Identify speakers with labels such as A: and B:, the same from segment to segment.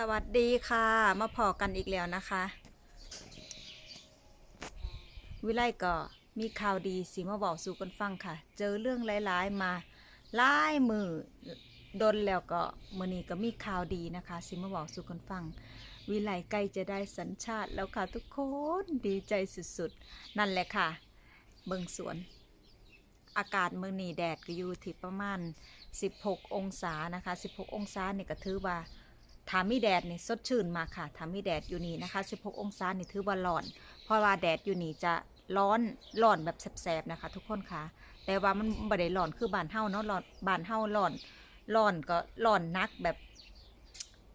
A: สวัสดีค่ะ มาพอกันอีกแล้วนะคะ วิไลก็มีข่าวดีสิมาบอกสู่กันฟังค่ะ เจอเรื่องร้ายๆมาหลายมือดนแล้วก็มือนี้ก็มีข่าวดีนะคะ สิมาบอกสู่กันฟัง วิไลใกล้จะได้สัญชาติแล้วค่ะทุกคนดีใจสุดๆ นั่นแหละค่ะเบิงสวน อากาศเมืองนี้แดดก็อยู่ที่ประมาณ 16 องศานะคะ 16 องศาเนี่ยก็ถือว่า ถามีแดดนี่สดชื่นมากค่ะถามีแดดอยู่นี่นะคะ16องศานี่ถือว่าร้อน เพราะว่าแดดอยู่นี่จะร้อนร้อนแบบแสบๆนะคะ ทุกคนค่ะ แต่ว่ามันบ่ได้ร้อนคือบานเฮาเนาะร้อนบานเฮาร้อนร้อนก็ร้อนนักแบบ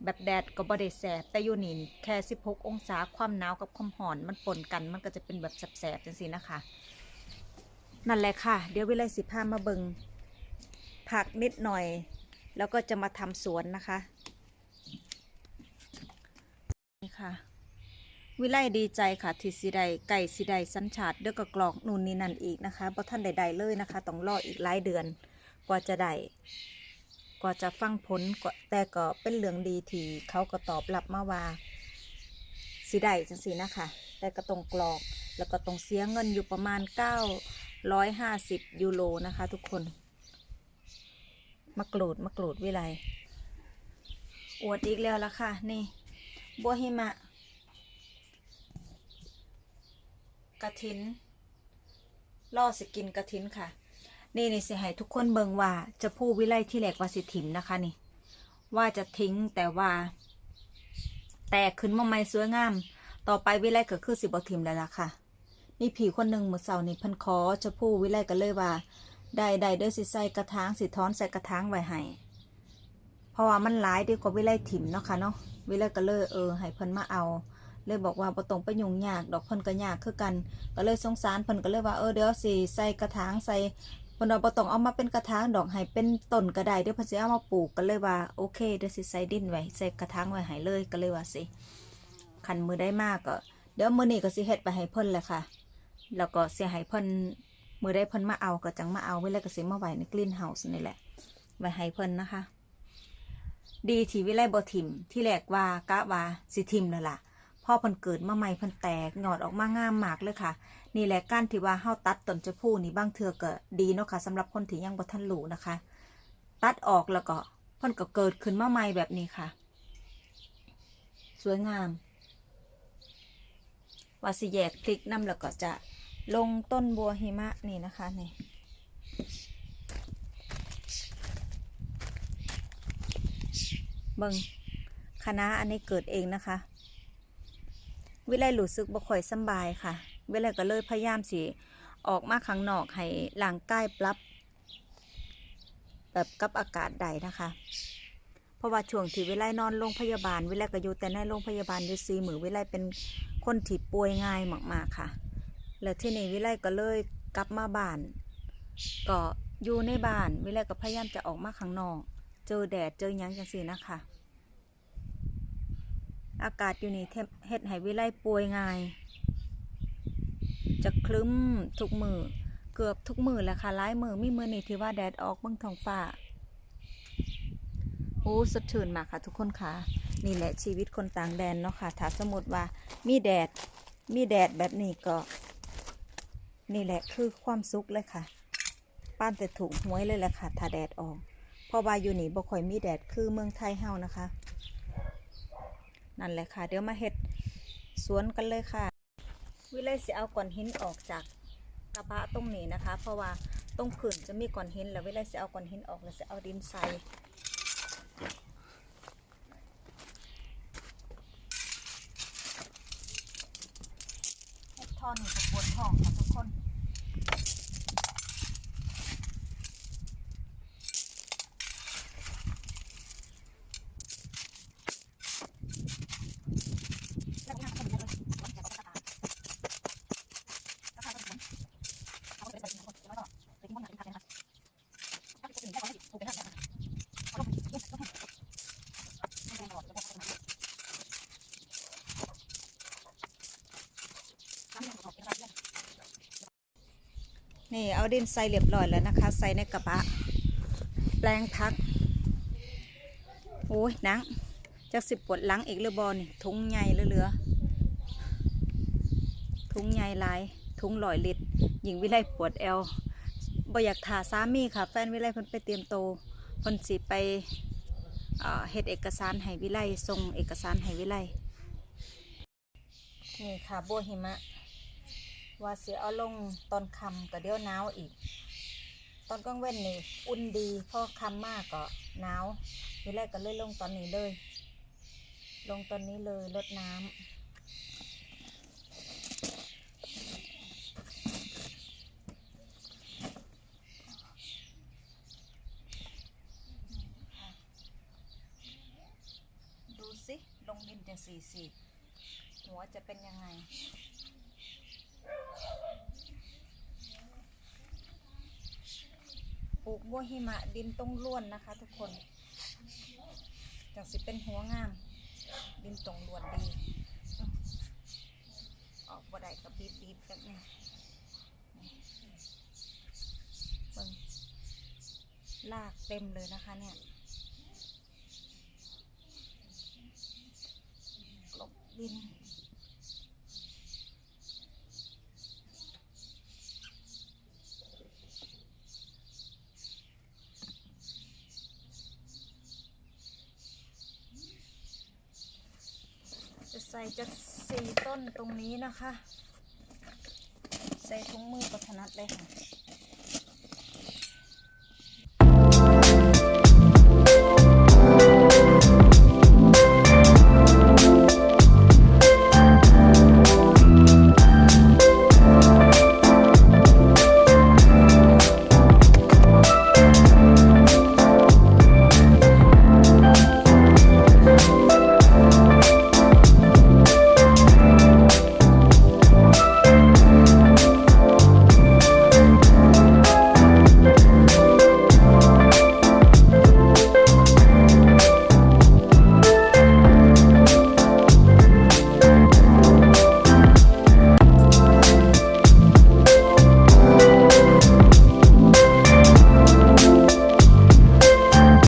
A: แบบแดดก็บ่ได้แสบแต่อยู่นี่แค่ 16 องศาความหนาวกับความร้อนมันปนกันมันก็จะเป็นแบบแสบๆจังซี่นะคะ นั่นแหละค่ะ เดี๋ยววิไลสิพามาเบิงผักนิดหน่อย แล้วก็จะมาทำสวนนะคะ นี่ ค่ะ วิไลดีใจค่ะที่สิได้ไก่สิได้สัญชาติเด้อก็กรอกนู่นนี่นั่นอีกนะคะเพราะท่านใดๆเลยนะคะ ต้องรออีกหลายเดือนกว่าจะได้กว่าจะฟังผลแต่ก็เป็นเรื่องดีที่เขาก็ตอบรับมาว่าสิได้จังสีนะคะแต่ก็ต้องกรอกแล้วก็ต้องเสียเงินอยู่ประมาณ 950 ยูโรนะคะ ทุกคนมากรูดมากรูดวิไลอวดอีกแล้วละค่ะ นี่ บัวหิมะ กระถินล่อสกินกระถินค่ะ นี่นี่สิให้ทุกคนเบิงว่าจะพูดวิไลที่แหลกว่าสิถิมนะคะนี่ ว่าจะทิ้งแต่ว่า แตกขึ้นมาใหม่สวยงาม ต่อไปวิไลก็คือสิบถิมแล้วล่ะค่ะ มีผีคนหนึ่งเมื่อเสาร์นี้เพันคอจะพูดวิไลก็เลยว่าได้ได้เด้อสิใส่กระถางสิท้อนใส่กระถางไว้ให้เพราะว่ามันหลายดีกว่าวิไลถิมเนาะค่ะเนาะ วิไลก็เลยเออให้เพิ่นมาเอา เลยบอกว่าบ่ต้องไปยุ่งยากดอกเพิ่นก็ยากคือกัน ก็เลยสงสารเพิ่นก็เลยว่าเออเดี๋ยวสิใส่กระถางใส่เพิ่นว่าบ่ต้องเอามาเป็นกระถางดอกให้เป็นต้นก็ได้เดี๋ยวเพิ่นสิเอามาปลูกก็เลยว่าโอเคเดี๋ยวสิใส่ดินไว้ใส่กระถางไว้ให้เลยก็เลยว่าสิคันมือได้มากก็เดี๋ยวมื้อนี้ก็สิเฮ็ดไปให้เพิ่นแหละค่ะ แล้วก็สิให้เพิ่นมือได้เพิ่นมาเอาก็จังมาเอาไว้แล้วก็สิมาไว้ในกรีนเฮาส์นี่แหละไว้ให้เพิ่นนะคะ ดีที่วิไลบ่ทิมที่แรกว่ากะว่าสิทิมแล้วล่ะพ่อเพิ่นเกิดมาใหม่เพิ่นแตกหยอดออกมางามมากเลยค่ะ นี่แหละการที่ว่าเฮาตัดต้นจะพูนี่บางเทื่อก็ดีเนาะค่ะสำหรับคนที่ยังบ่ทันรู้นะคะ ตัดออกแล้วก็เพิ่นก็เกิดขึ้นมาใหม่แบบนี้ค่ะ สวยงามว่าสิแยกพลิกน้ำแล้วก็จะลงต้นบัวหิมะนี่นะคะนี่ เบิงคณะอันนี้เกิดเองนะคะ วิไลรู้สึกบ่ค่อยสบายค่ะ วิไลก็เลยพยายามสิออกมาข้างนอกให้ร่างกายปรับ แบบกับอากาศใดนะคะ เพราะว่าช่วงที่วิไลนอนโรงพยาบาล วิไลก็อยู่แต่ในโรงพยาบาลอยู่ซีมือวิไลเป็นคนที่ป่วยง่ายมากๆค่ะ แล้วที่นี่วิไลก็เลยกลับมาบ้านก็อยู่ในบ้าน วิไลก็พยายามจะออกมาข้างนอก เจอแดดเจอหยังจังสีนะคะ อากาศอยู่นี่เฮ็ดให้วิไลป่วยง่าย จะคลึ้มทุกมือเกือบทุกมือแหละค่ะหลายมือมีมือนี่ที่ว่าแดดออกเบื้องท้องฟ้าโอ้สดชื่นมากค่ะทุกคนค่ะ นี่แหละชีวิตคนต่างแดนเนาะค่ะถ้าสมมติว่ามีแดดมีแดดแบบนี้ก็ นี่แหละคือความสุขเลยค่ะ ป้านแต่ถูกหวยเลยแหละค่ะ ถ้าแดดออก เพราะว่าอยู่นี่บ่ค่อยมีแดดคือเมืองไทยเฮานะคะ นั่นแหละค่ะ เดี๋ยวมาเฮ็ดสวนกันเลยค่ะ วิไลสิเอาก้อนหินออกจากกระบะตรงนี้นะคะ เพราะว่าตรงผืนจะมีก้อนหินแล้ววิไลสิเอาก้อนหินออกแล้วสิเอาดินใส่เฮ็ดทอนนี่ก็ปวดท้องค่ะทุกคน นี่เอาดินใส่เรียบร้อยแล้วนะคะ ใส่ในกระบะ แปลงพัก โอ้ยนังจักสิบปวดหลังอีกหรือบอนี่ทุงใหญ่เหลือๆทุงใหญ่ลาย ทุงลอยลิตรหญิงวิไลปวดแอลบ่อยากถาสามีค่ะ แฟนวิไลเพิ่นไปเตรียมโตวเพิ่นสิไปเอ่อเฮ็ดเอกสารให้วิไลส่งเอกสารให้วิไลนี่ค่ะบัวหิมะ ว่าเสิเอาลงตอนคำก็เดี๋ยวหนาวอีก ตอนกลางเว้นนี่อุ่นดีพอคำมากก็หนาววิไลก็เลยลงตอนนี้เลย ลงตอนนี้เลยลดน้ำดูสิลงดินจะสี่สิบหัวจะเป็นยังไง ปลูก บัวหิมะดินต้องล้วนนะคะ ทุกคนจังสิเป็นหัวงาม ดินตรงล้วนดีออกบ่ได้กับบีบบีบกันนี่เบิ่งลากเต็มเลยนะคะเนี่ยกลบดิน จะ ใส่จะสี่ต้นตรงนี้นะคะ ใส่ถุงมือปัถนัดเลยค่ะ